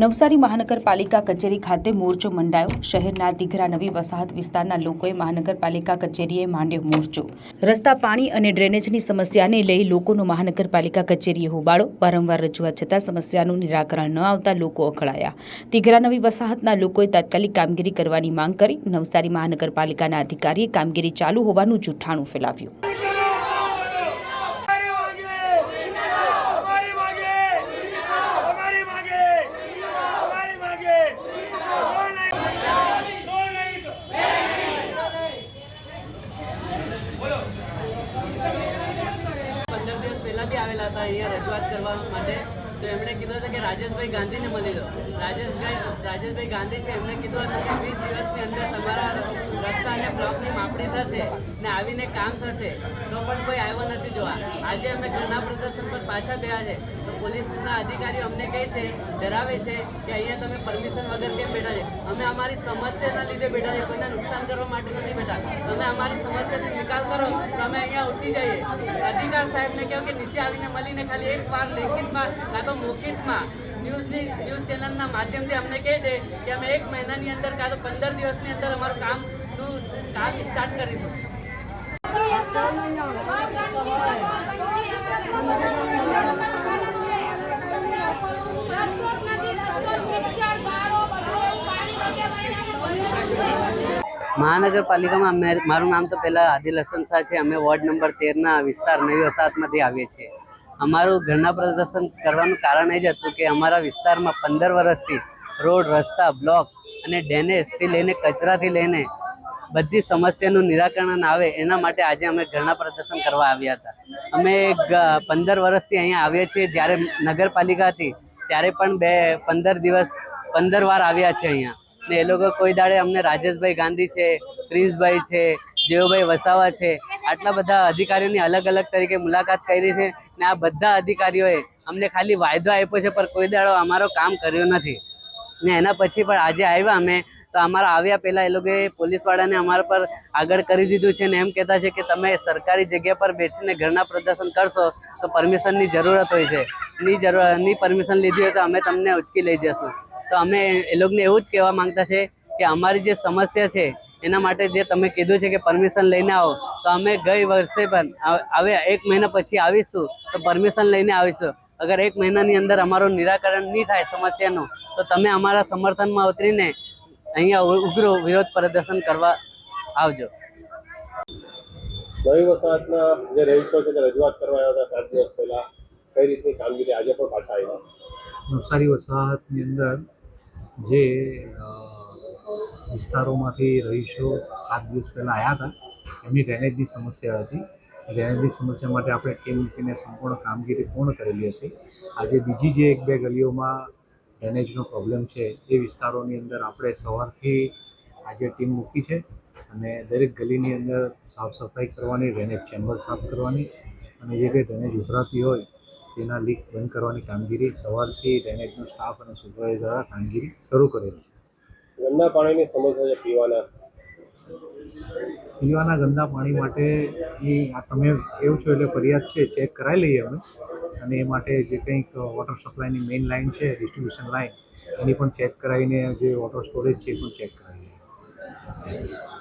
નવસારી મહાનગરપાલિકા કચેરી ખાતે મોરચો મંડાયો. શહેરના દીઘરા નવી વસાહત વિસ્તારના લોકોએ મહાનગરપાલિકા કચેરીએ માંડ્યો મોરચો. રસ્તા, પાણી અને ડ્રેનેજની સમસ્યાને લઈ લોકોનો મહાનગરપાલિકા કચેરીએ હોબાળો. વારંવાર રજૂઆત છતાં સમસ્યાનું નિરાકરણ ન આવતા લોકો અખડાયા દીઘરા નવી વસાહતના લોકોએ તાત્કાલિક કામગીરી કરવાની માંગ કરી. નવસારી મહાનગરપાલિકાના અધિકારીએ કામગીરી ચાલુ હોવાનું જૂઠાણું ફેલાવ્યું. બી આવેલા હતા અહીંયા રજૂઆત કરવા માટે. તો એમણે કીધું હતું કે રાજેશભાઈ ગાંધીને મળી લો. રાજેશભાઈ રાજેશભાઈ ગાંધી છે, એમણે કીધું હતું કે વીસ દિવસની અંદર તમારા રસ્તા અને બ્લોકની માપણી થશે ને આવીને કામ થશે, તો પણ કોઈ આવ્યો નથી જોવા. આજે અમે ઘરના પ્રદર્શન પર પાછા ગયા છે. તો પોલીસના અધિકારીઓ અમને કહે છે, ડરાવે છે કે અહીંયા તમે પરમિશન વગર કેમ બેઠા છે? અમે અમારી સમસ્યાના લીધે બેઠા છે. કોઈને નુકસાન કરવા માટે નથી બેઠા. તમે અમારી સમસ્યાનો નિકાલ કરો, તો અમે અહીંયા ઉઠી જઈએ. અધિકાર સાહેબને કહો કે નીચે આવીને મળીને ખાલી એક વાર લેખિતમાં કાં તો મૌખિકમાં ન્યૂઝની, ન્યૂઝ ચેનલના માધ્યમથી અમને કહી દે કે અમે એક મહિનાની અંદર કાં તો પંદર દિવસની અંદર અમારું કામ મહાનગરપાલિકામાં અમે મારું નામ તો પહેલાં આદિલ હસન શાહ છે. અમે વોર્ડ નંબર તેરના વિસ્તાર નવી વસાહતમાંથી આવીએ છીએ. અમારું ઘરના પ્રદર્શન કરવાનું કારણ એ જ હતું કે અમારા વિસ્તારમાં પંદર વર્ષથી રોડ, રસ્તા, બ્લોક અને ડેનેજથી લઈને કચરાથી લઈને બધી સમસ્યાનું નિરાકરણ આવે એના માટે આજે અમે ઘરના પ્રદર્શન કરવા આવ્યા હતા. અમે પંદર વર્ષથી અહીંયા આવ્યા છીએ. જ્યારે નગરપાલિકા હતી, ત્યારે પણ બે, પંદર દિવસ, પંદર વાર આવ્યા છે અહીંયા. ને એ લોકો કોઈ દાડે અમને રાજેશભાઈ ગાંધી છે, પ્રિન્સભાઈ છે દેવભાઈ વસાવા છે, આટલા બધા અધિકારીઓની અલગ અલગ તરીકે મુલાકાત કરી છે ને આ બધા અધિકારીઓએ અમને ખાલી વાયદો આપ્યો છે, પણ કોઈ દાડો અમારો કામ કર્યો નથી. ને એના પછી પણ આજે આવ્યા અમે. તો અમારા આવ્યા પહેલાં એ લોકોએ પોલીસવાળાને અમારા પર આગળ કરી દીધું છે ને એમ કહેતા છે કે તમે સરકારી જગ્યા પર બેસીને ઘરના પ્રદર્શન કરશો તો પરમિશનની જરૂરત હોય છે. ની જરૂર, ની પરમિશન લીધી હોય તો અમે તમને ઉચકી લઈ જશું. તો અમે એ લોકોને એવું જ કહેવા માંગતા છે કે અમારી જે સમસ્યા છે એના માટે જે તમે કીધું છે કે પરમિશન લઈને આવો, તો અમે ગઈ વર્ષે પણ હવે એક મહિના પછી આવીશું તો પરમિશન લઈને આવીશું. અગર એક મહિનાની અંદર અમારું નિરાકરણ નહીં થાય સમસ્યાનું, તો તમે અમારા સમર્થનમાં ઉતરીને અહીંયા ઉગ્ર વિરોધ પ્રદર્શન કરવા આવજો. નવી વસાહતના જે રહીશો છે તે રજૂઆત કરવા આવ્યા હતા સાત દિવસ પહેલા. કઈ રીતની કામગીરી આજે પણ પાછા આવ્યા નવસારી વસાહતની અંદર જે વિસ્તારોમાંથી રહીશો સાત દિવસ પહેલાં આવ્યા હતા એમની ડ્રેનેજની સમસ્યા હતી. ડ્રેનેજની સમસ્યા માટે આપણે ટીમ મૂકીને સંપૂર્ણ કામગીરી પૂર્ણ કરેલી હતી. આજે બીજી જે એક બે ગલીઓમાં ડ્રેનેજનો પ્રોબ્લેમ છે એ વિસ્તારોની અંદર આપણે સવારથી આજે ટીમ મૂકી છે અને દરેક ગલીની અંદર સાફ સફાઈ કરવાની ડ્રેનેજ ચેમ્બર સાફ કરવાની અને જે કંઈ ડ્રેનેજ ઉભરાતી હોય તેના લીક બંધ કરવાની કામગીરી સવારથી ડ્રેનેજનો સ્ટાફ અને સુપરવાઇઝર દ્વારા કામગીરી શરૂ કરેલી છે. ગંદા પાણીની સમસ્યા છે પીવાના? પીવાના ગંદા પાણી માટે એ આ તમે એવું છો એટલે ફરિયાદ છે ચેક કરાવી લઈએ અમે અને એ માટે જે કંઈક વોટર સપ્લાયની મેઇન લાઇન છે ડિસ્ટ્રીબ્યુશન લાઇન એની પણ ચેક કરાવીને જે વોટર સ્ટોરેજ છે એ પણ ચેક કરાવી લઈએ